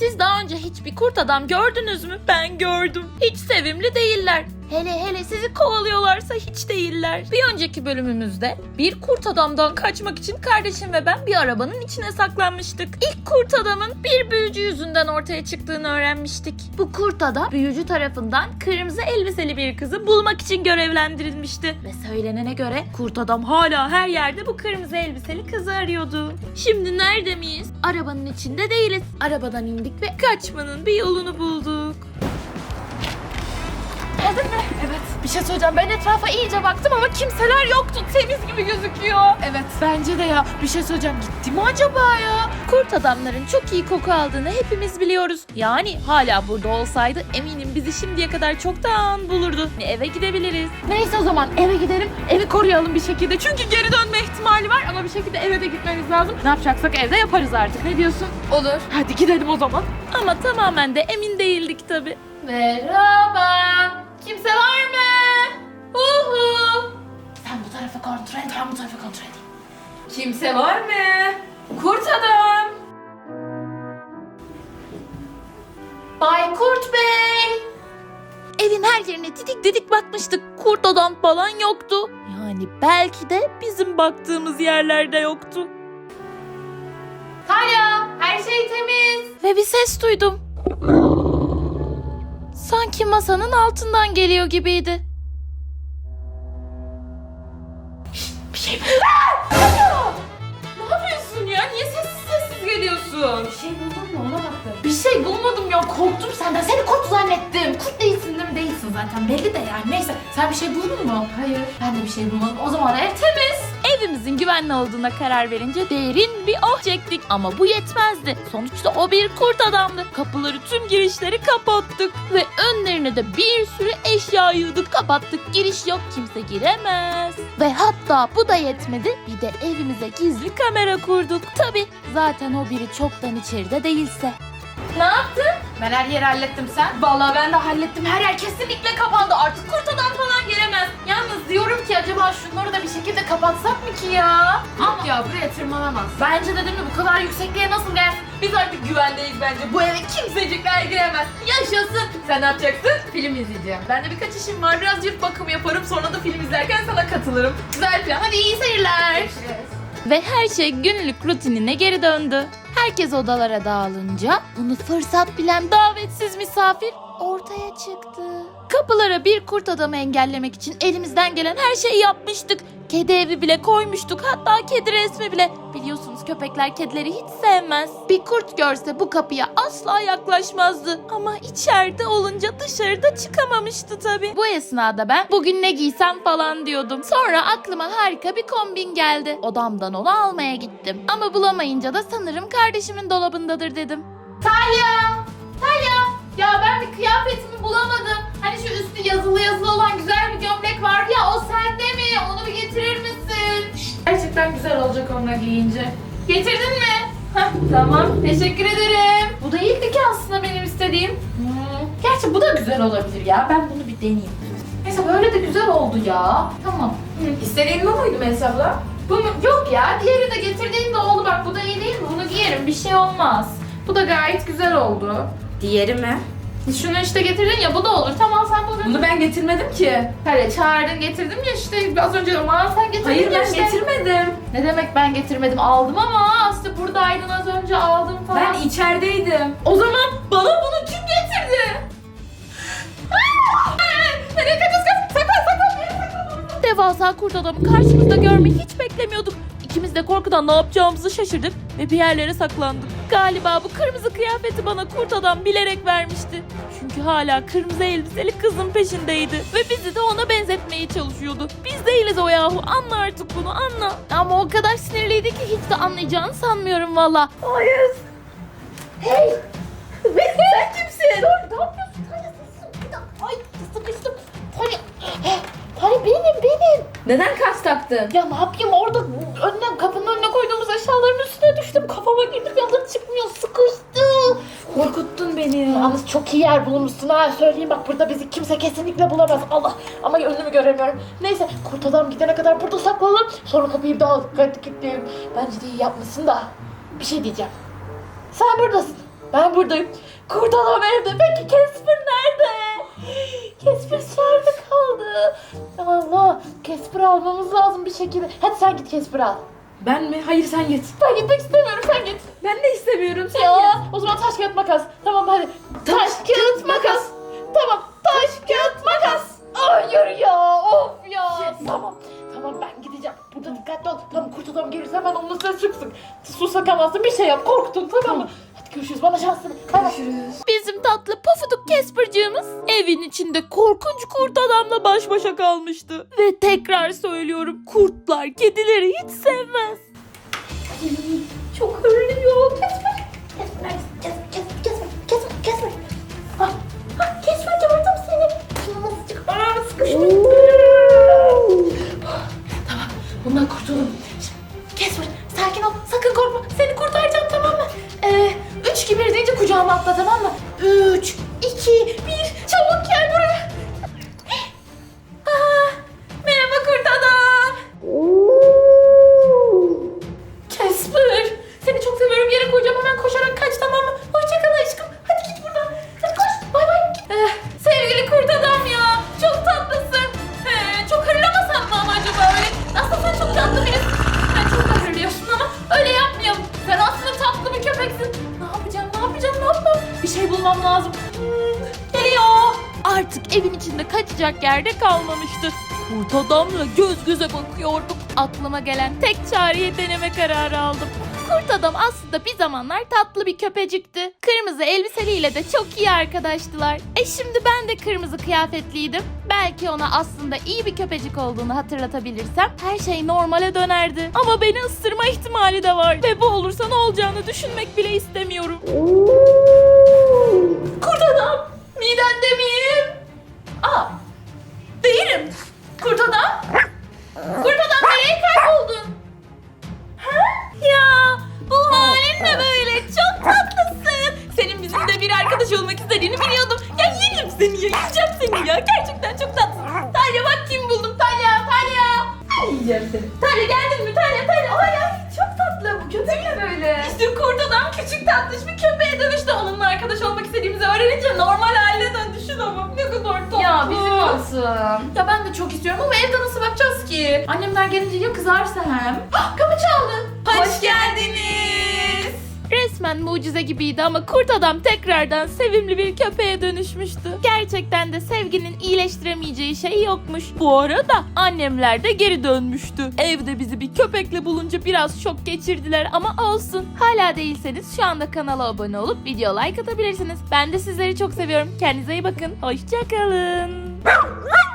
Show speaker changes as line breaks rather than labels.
Siz daha önce hiç bir kurt adam gördünüz mü? Ben gördüm. Hiç sevimli değiller. Hele hele sizi kovalıyorlarsa hiç değiller. Bir önceki bölümümüzde bir kurt adamdan kaçmak için kardeşim ve ben bir arabanın içine saklanmıştık. İlk kurt adamın bir büyücü yüzünden ortaya çıktığını öğrenmiştik. Bu kurt adam büyücü tarafından kırmızı elbiseli bir kızı bulmak için görevlendirilmişti. Ve söylenene göre kurt adam hala her yerde bu kırmızı elbiseli kızı arıyordu. Şimdi nerede miyiz? Arabanın içinde değiliz. Arabadan indik ve kaçmanın bir yolunu bulduk.
Geldin mi? Evet. Bir şey söyleyeceğim. Ben etrafa iyice baktım ama kimseler yoktu. Temiz gibi gözüküyor. Evet. Bence de ya. Bir şey söyleyeceğim. Gitti mi acaba ya?
Kurt adamların çok iyi koku aldığını hepimiz biliyoruz. Yani hala burada olsaydı eminim bizi şimdiye kadar çoktan bulurdu. Eve gidebiliriz.
Neyse o zaman eve gidelim. Evi koruyalım bir şekilde. Çünkü geri dönme ihtimali var ama bir şekilde eve de gitmemiz lazım. Ne yapacaksak evde yaparız artık. Ne diyorsun? Olur. Hadi gidelim o zaman.
Ama tamamen de emin değildik tabi.
Merhaba. Kimse var mı? Uhu. Sen bu tarafa kontrol et, ben bu tarafa kontrol edeyim. Kimse var mı? Kurt adam. Bay Kurt Bey.
Evin her yerine didik didik bakmıştık. Kurt adam falan yoktu. Yani belki de bizim baktığımız yerlerde yoktu.
Talya, her şey temiz.
Ve bir ses duydum. Sanki masanın altından geliyor gibiydi.
Bir şey Talya! Ne yapıyorsun ya? Niye sessiz sessiz geliyorsun? Bir şey buldun mu? Ona baktım. Bir şey bulmadım ya. Korktum senden. Seni kurt zannettim. Kurt değilsin değil mi? Değilsin zaten. Belli de yani. Neyse. Sen bir şey buldun mu? Hayır. Ben de bir şey bulmadım. O zaman ev temiz.
Evimizin güvenli olduğuna karar verince derin bir oh çektik ama bu yetmezdi. Sonuçta o bir kurt adamdı. Kapıları tüm girişleri kapattık ve önlerine de bir sürü eşya yığdık kapattık. Giriş yok kimse giremez. Ve hatta bu da yetmedi bir de evimize gizli kamera kurduk. Tabi zaten o biri çoktan içeride değilse.
Ne yaptın? Ben her yeri hallettim sen. Vallahi ben de hallettim. Her yer kesinlikle kapandı. Artık kurt adam falan gelemez. Yalnız diyorum ki acaba şunları da bir şekilde kapatsak mı ki ya? Ama ya buraya tırmanamaz. Bence de değil mi? Bu kadar yüksekliğe nasıl gelsin? Biz artık güvendeyiz bence. Bu eve kimsecikler giremez. Yaşasın. Sen ne yapacaksın? Film izleyeceğim. Ben de birkaç işim var. Biraz cilt bakımı yaparım. Sonra da film izlerken sana katılırım. Güzel plan. Hadi iyi seyirler.
Ve her şey günlük rutinine geri döndü. Herkes odalara dağılınca bunu fırsat bilen davetsiz misafir ortaya çıktı. Kapılara bir kurt adamı engellemek için elimizden gelen her şeyi yapmıştık. Kedi evi bile koymuştuk hatta kedi resmi bile. Biliyorsunuz köpekler kedileri hiç sevmez. Bir kurt görse bu kapıya asla yaklaşmazdı. Ama içeride olunca dışarıda çıkamamıştı tabii. Bu esnada ben bugün ne giysem falan diyordum. Sonra aklıma harika bir kombin geldi. Odamdan onu almaya gittim. Ama bulamayınca da sanırım kardeşimin dolabındadır dedim.
Talya! Talya! Ya ben bir kıyafetimi bulamadım. Hani şu üstü yazılı yazılı olan güzel bir gömlek vardı ya o sende mi? Onu bir getirir misin? Gerçekten güzel olacak onunla giyince. Getirdin mi? Heh, tamam. Teşekkür ederim. Bu değildi ki aslında benim istediğim. Hmm. Gerçi bu da güzel olabilir ya. Ben bunu bir deneyeyim. Neyse böyle de güzel oldu ya. Tamam. İstediğin bu muydu Mesabla? Bu mu? Yok ya. Diğeri de getirdiğin de oldu. Bak bu da iyi değil mi? Bunu giyerim. Bir şey olmaz. Bu da gayet güzel oldu.
Diğeri mi?
Şunu işte getirdin ya bu da olur. Tamam sen bunu.
Bunu ben getirmedim ki.
Hele çağırdın getirdim ya işte az önce ama sen getirdin
Hayır
ya
ben
işte.
getirmedim.
Ne demek ben getirmedim aldım ama Aslı buradaydın az önce aldım falan.
Ben içerideydim.
O zaman bana bunu kim getirdi? Nereye kaçacağız? Saklan yere saklan.
Devasa kurt adamı karşımızda görmeyi hiç beklemiyorduk. İkimiz de korkudan ne yapacağımızı şaşırdık ve bir yerlere saklandık. Galiba bu kırmızı kıyafeti bana kurt adam bilerek vermişti. Çünkü hala kırmızı elbiseli kızın peşindeydi ve bizi de ona benzetmeye çalışıyordu. Biz değiliz o yahu anla artık bunu anla. Ama o kadar sinirliydi ki hiç de anlayacağını sanmıyorum valla.
Hayır. Hey. Sen kimsin? Dur ne yapıyorsun? Talya sessiz. Bir dakika. Ay sıkıştım. Talya. Talya benim benim.
Neden kaç taktın?
Ya ne yapayım orada önüne kapının
Beni.
Yalnız çok iyi yer bulmuşsun ha söyleyeyim bak burada bizi kimse kesinlikle bulamaz. Allah ama önümü göremiyorum. Neyse kurt adam gidene kadar burada saklanalım. Sonra kapıyı daha dikkatli kilitleyelim. Bence de iyi yapmışsın da bir şey diyeceğim. Sen buradasın. Ben buradayım. Kurt adam evde. Peki Casper nerede? Casper içeride kaldı. Allah. Casper almamız lazım bir şekilde. Hadi sen git Casper al.
Ben mi? Hayır sen git.
Ben gitmek istemiyorum. Sen git.
Ben de istemiyorum sen
Ya
git.
o zaman taş kağıt makas. Tamam hadi. Taş kağıt makas. Tamam. Taş kağıt makas. Hayır ya. Of ya. Tamam. Tamam ben gideceğim. Burada dikkatli ol. Tamam kurt adam gelirse hemen onun üstüne sıksın. Su sakamazsın bir şey yap. Korktun tamam mı?
Casper'cığımız evin içinde korkunç kurt adamla baş başa kalmıştı. Ve tekrar söylüyorum kurtlar kedileri hiç sevmez.
Çok hırlıyor. Kesme.
Kaçacak yerde kalmamıştı. Kurt adamla göz göze bakıyordum. Aklıma gelen tek çareyi deneme kararı aldım. Kurt adam aslında bir zamanlar tatlı bir köpecikti. Kırmızı elbiseliyle de çok iyi arkadaştılar. E şimdi ben de kırmızı kıyafetliydim. Belki ona aslında iyi bir köpecik olduğunu hatırlatabilirsem her şey normale dönerdi. Ama beni ısırma ihtimali de var. Ve bu olursa ne olacağını düşünmek bile istemiyorum.
Kurt adam. Midende miyim? Aa. Tatlış bir köpeğe dönüştü. Onunla arkadaş olmak istediğimizi öğrenince normal haline döndü. Şuna bak ne kadar tatlı.
Ya bizim olsun.
Ya ben de çok istiyorum ama evde nasıl bakacağız ki? Annemler gelince ya kızarsa hem. Hah, kapı çaldı. Hoş, geldiniz.
Resmen mucize gibiydi ama kurt adam tekrardan sevimli bir köpeğe dönüşmüştü. Gerçekten de sevginin iyileştiremeyeceği şey yokmuş. Bu arada annemler de geri dönmüştü. Evde bizi bir köpekle bulunca biraz şok geçirdiler ama olsun. Hala değilseniz şu anda kanala abone olup video like atabilirsiniz. Ben de sizleri çok seviyorum. Kendinize iyi bakın. Hoşçakalın.